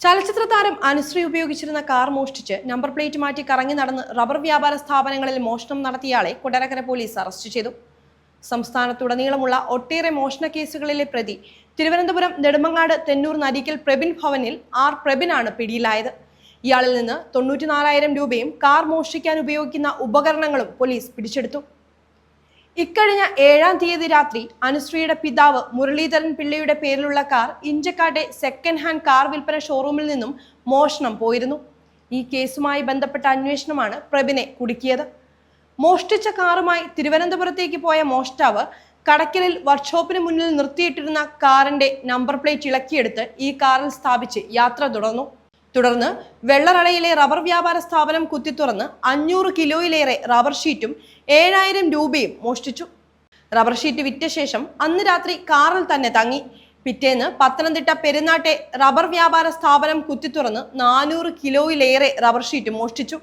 ചലച്ചിത്ര താരം അനുശ്രീ ഉപയോഗിച്ചിരുന്ന കാർ മോഷ്ടിച്ച് നമ്പർ പ്ലേറ്റ് മാറ്റി കറങ്ങി നടന്ന് റബ്ബർ വ്യാപാര സ്ഥാപനങ്ങളിൽ മോഷണം നടത്തിയയാളെ കൊടരക്കര പോലീസ് അറസ്റ്റ് ചെയ്തു. സംസ്ഥാനത്തുടനീളമുള്ള ഒട്ടേറെ മോഷണ കേസുകളിലെ പ്രതി തിരുവനന്തപുരം നെടുമങ്ങാട് തെന്നൂർ നരിക്കൽ പ്രബിൻ ഭവനിൽ ആർ പ്രബിനാണ് പിടിയിലായത്. ഇയാളിൽ നിന്ന് തൊണ്ണൂറ്റിനാലായിരം രൂപയും കാർ മോഷ്ടിക്കാൻ ഉപയോഗിക്കുന്ന ഉപകരണങ്ങളും പോലീസ് പിടിച്ചെടുത്തു. ഇക്കഴിഞ്ഞ ഏഴാം തീയതി രാത്രി അനുശ്രീയുടെ പിതാവ് മുരളീധരൻ പിള്ളയുടെ പേരിലുള്ള കാർ ഇഞ്ചക്കാട്ടെ സെക്കൻഡ് ഹാൻഡ് കാർ വിൽപ്പന ഷോറൂമിൽ നിന്നും മോഷണം പോയിരുന്നു. ഈ കേസുമായി ബന്ധപ്പെട്ട അന്വേഷണമാണ് പ്രബിനെ കുടുക്കിയത്. മോഷ്ടിച്ച കാറുമായി തിരുവനന്തപുരത്തേക്ക് പോയ മോഷ്ടാവ് കടക്കലിൽ വർക്ക്ഷോപ്പിന് മുന്നിൽ നിർത്തിയിട്ടിരുന്ന കാറിന്റെ നമ്പർ പ്ലേറ്റ് ഇളക്കിയെടുത്ത് ഈ കാറിൽ സ്ഥാപിച്ച് യാത്ര തുടർന്നു. തുടർന്ന് വെള്ളറളയിലെ റബ്ബർ വ്യാപാര സ്ഥാപനം കുത്തിത്തുറന്ന് അഞ്ഞൂറ് കിലോയിലേറെ റബ്ബർ ഷീറ്റും ഏഴായിരം രൂപയും മോഷ്ടിച്ചു. റബ്ബർ ഷീറ്റ് വിറ്റ ശേഷം അന്ന് രാത്രി കാറിൽ തന്നെ തങ്ങി. പിറ്റേന്ന് പത്തനംതിട്ട പെരുന്നാട്ടെ റബ്ബർ വ്യാപാര സ്ഥാപനം കുത്തിത്തുറന്ന് നാനൂറ് കിലോയിലേറെ റബ്ബർ ഷീറ്റ് മോഷ്ടിച്ചു.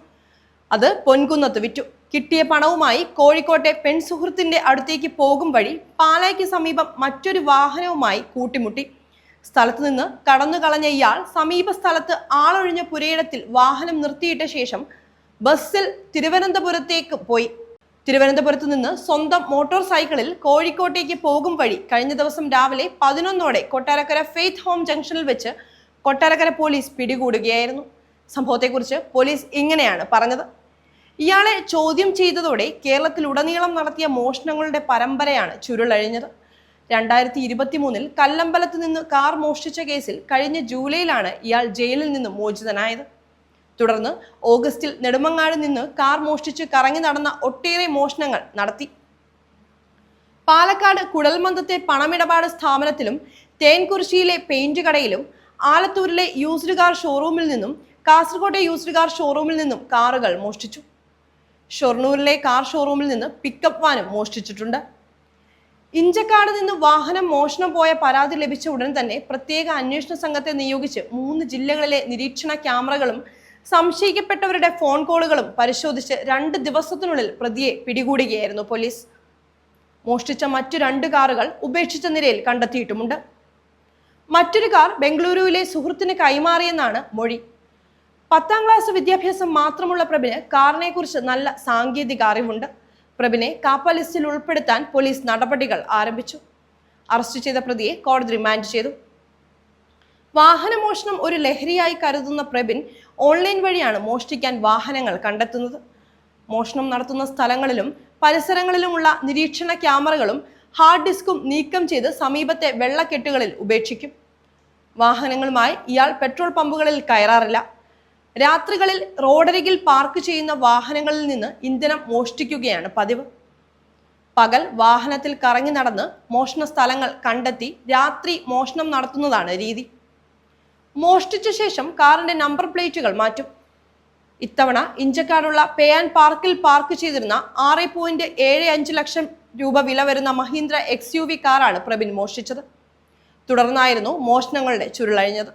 അത് പൊൻകുന്നത്ത് വിറ്റു. കിട്ടിയ പണവുമായി കോഴിക്കോട്ടെ പെൺസുഹൃത്തിന്റെ അടുത്തേക്ക് പോകും വഴി പാലായ്ക്ക് സമീപം മറ്റൊരു വാഹനവുമായി കൂട്ടിമുട്ടി. സ്ഥലത്തു നിന്ന് കടന്നു കളഞ്ഞ ഇയാൾ സമീപ സ്ഥലത്ത് ആളൊഴിഞ്ഞ പുരയിടത്തിൽ വാഹനം നിർത്തിയിട്ട ശേഷം ബസ്സിൽ തിരുവനന്തപുരത്തേക്ക് പോയി. തിരുവനന്തപുരത്ത് നിന്ന് സ്വന്തം മോട്ടോർ സൈക്കിളിൽ കോഴിക്കോട്ടേക്ക് പോകും വഴി കഴിഞ്ഞ ദിവസം രാവിലെ പതിനൊന്നോടെ കൊട്ടാരക്കര ഫെയ്ത്ത് ഹോം ജംഗ്ഷനിൽ വെച്ച് കൊട്ടാരക്കര പോലീസ് പിടികൂടുകയായിരുന്നു. സംഭവത്തെക്കുറിച്ച് പോലീസ് ഇങ്ങനെയാണ് പറഞ്ഞത്. ഇയാളെ ചോദ്യം ചെയ്തതോടെ കേരളത്തിലുടനീളം നടത്തിയ മോഷണങ്ങളുടെ പരമ്പരയാണ് ചുരുളഴിഞ്ഞത്. രണ്ടായിരത്തി ഇരുപത്തി മൂന്നിൽ കല്ലമ്പലത്ത് നിന്ന് കാർ മോഷ്ടിച്ച കേസിൽ കഴിഞ്ഞ ജൂലൈയിലാണ് ഇയാൾ ജയിലിൽ നിന്ന് മോചിതനായത്. തുടർന്ന് ഓഗസ്റ്റിൽ നെടുമങ്ങാട് നിന്ന് കാർ മോഷ്ടിച്ച് കറങ്ങി നടന്ന ഒട്ടേറെ മോഷണങ്ങൾ നടത്തി. പാലക്കാട് കുടൽമന്ദത്തെ പണമിടപാട് സ്ഥാപനത്തിലും തേൻകുറിശ്ശിയിലെ പെയിന്റ് കടയിലും ആലത്തൂരിലെ യൂസ്ഡ് കാർ ഷോറൂമിൽ നിന്നും കാസർഗോട്ടെ യൂസ്ഡ് കാർ ഷോറൂമിൽ നിന്നും കാറുകൾ മോഷ്ടിച്ചു. ഷൊർണൂരിലെ കാർ ഷോറൂമിൽ നിന്ന് പിക്കപ്പ് വാനും മോഷ്ടിച്ചിട്ടുണ്ട്. ഇഞ്ചക്കാട് നിന്ന് വാഹനം മോഷണം പോയ പരാതി ലഭിച്ച ഉടൻ തന്നെ പ്രത്യേക അന്വേഷണ സംഘത്തെ നിയോഗിച്ച് മൂന്ന് ജില്ലകളിലെ നിരീക്ഷണ ക്യാമറകളും സംശയിക്കപ്പെട്ടവരുടെ ഫോൺ കോളുകളും പരിശോധിച്ച് രണ്ട് ദിവസത്തിനുള്ളിൽ പ്രതിയെ പിടികൂടുകയായിരുന്നു പോലീസ്. മോഷ്ടിച്ച മറ്റു രണ്ട് കാറുകൾ ഉപേക്ഷിച്ച നിലയിൽ കണ്ടെത്തിയിട്ടുമുണ്ട്. മറ്റൊരു കാർ ബംഗളൂരുവിലെ സുഹൃത്തിന് കൈമാറിയെന്നാണ് മൊഴി. പത്താം ക്ലാസ് വിദ്യാഭ്യാസം മാത്രമുള്ള പ്രഭിന് കാറിനെ കുറിച്ച് നല്ല സാങ്കേതിക അറിവുണ്ട്. പ്രഭിനെ കാപ്പ ലിസ്റ്റിൽ ഉൾപ്പെടുത്താൻ പോലീസ് നടപടികൾ ആരംഭിച്ചു. അറസ്റ്റ് ചെയ്ത പ്രതിയെ കോടതി റിമാൻഡ് ചെയ്തു. വാഹനമോഷണം ഒരു ലഹരിയായി കരുതുന്ന പ്രബിൻ ഓൺലൈൻ വഴിയാണ് മോഷ്ടിക്കാൻ വാഹനങ്ങൾ കണ്ടെത്തുന്നത്. മോഷണം നടത്തുന്ന സ്ഥലങ്ങളിലും പരിസരങ്ങളിലുമുള്ള നിരീക്ഷണ ക്യാമറകളും ഹാർഡ് ഡിസ്കും നീക്കം ചെയ്ത് സമീപത്തെ വെള്ളക്കെട്ടുകളിൽ ഉപേക്ഷിക്കും. വാഹനങ്ങളുമായി ഇയാൾ പെട്രോൾ പമ്പുകളിൽ കയറാറില്ല. രാത്രികളിൽ റോഡരികിൽ പാർക്ക് ചെയ്യുന്ന വാഹനങ്ങളിൽ നിന്ന് ഇന്ധനം മോഷ്ടിക്കുകയാണ് പതിവ്. പകൽ വാഹനത്തിൽ കറങ്ങി നടന്ന് മോഷണ സ്ഥലങ്ങൾ കണ്ടെത്തി രാത്രി മോഷണം നടത്തുന്നതാണ് രീതി. മോഷ്ടിച്ച ശേഷം കാറിന്റെ നമ്പർ പ്ലേറ്റുകൾ മാറ്റും. ഇത്തവണ ഇഞ്ചക്കാടുള്ള പേ ആൻഡ് പാർക്കിൽ പാർക്ക് ചെയ്തിരുന്ന ആറ് പോയിന്റ് ഏഴ് അഞ്ച് ലക്ഷം രൂപ വില വരുന്ന മഹീന്ദ്ര എക്സ് യു വി കാറാണ് പ്രബിൻ മോഷ്ടിച്ചത്. തുടർന്നായിരുന്നു മോഷണങ്ങളുടെ ചുരുളഴിഞ്ഞത്.